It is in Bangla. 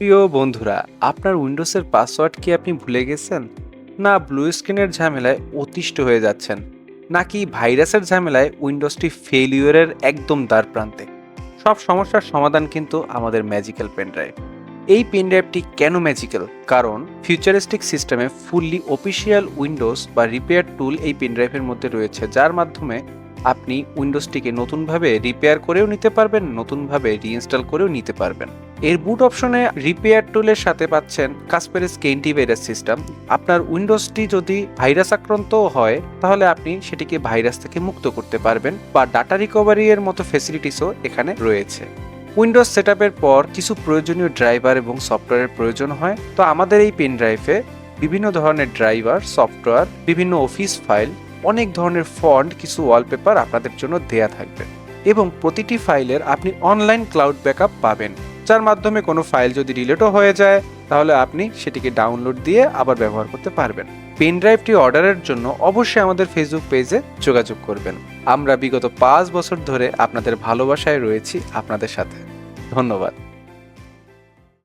প্রিয় বন্ধুরা, আপনার উইন্ডোজের পাসওয়ার্ড কি আপনি ভুলে গেছেন? না, ব্লু স্ক্রিনের ঝামেলায় অতিষ্ঠ হয়ে যাচ্ছেন, নাকি ভাইরাসের ঝামেলায় উইন্ডোজটি ফেলিওরের একদম দ্বার প্রান্তে সব সমস্যার সমাধান কিন্তু আমাদের ম্যাজিক্যাল পেনড্রাইভ এই পেনড্রাইভটি কেন ম্যাজিক্যাল? কারণ ফিউচারিস্টিক সিস্টেমে ফুললি অফিসিয়াল উইন্ডোজ বা রিপেয়ার টুল এই পেনড্রাইভের মধ্যে রয়েছে, যার মাধ্যমে আপনি উইন্ডোজটিকে নতুনভাবে রিপেয়ার করেও নিতে পারবেন, নতুনভাবে রিইনস্টল করেও নিতে পারবেন। এর বুট অপশনে রিপেয়ার টুলের সাথে পাচ্ছেন কাসপেরিস ভাইরাস সিস্টেম আপনার উইন্ডোজটি যদি ভাইরাস আক্রান্ত হয়, তাহলে আপনি সেটিকে ভাইরাস থেকে মুক্ত করতে পারবেন বা ডাটা রিকভারি এর মতো ফেসিলিটিসও এখানে রয়েছে। উইন্ডোজ সেট পর কিছু প্রয়োজনীয় ড্রাইভার এবং সফটওয়্যারের প্রয়োজন হয়। তো আমাদের এই পেন ড্রাইভে বিভিন্ন ধরনের ড্রাইভার সফটওয়্যার বিভিন্ন অফিস ফাইল অনেক ধরনের ফন্ট কিছু ওয়ালপেপার আপনাদের জন্য দেয়া থাকবে। এবং প্রতিটি ফাইলের আপনি অনলাইন ক্লাউড ব্যাকআপ পাবেন। যার মাধ্যমে কোনো ফাইল যদি ডিলেটও হয়ে যায়, তাহলে আপনি সেটিকে ডাউনলোড দিয়ে আবার ব্যবহার করতে পারবেন। পেন ড্রাইভটি অর্ডারের জন্য অবশ্যই আমাদের ফেসবুক পেজে যোগাযোগ করবেন। আমরা বিগত পাঁচ বছর ধরে আপনাদের ভালোবাসায় রয়েছি আপনাদের সাথে। ধন্যবাদ।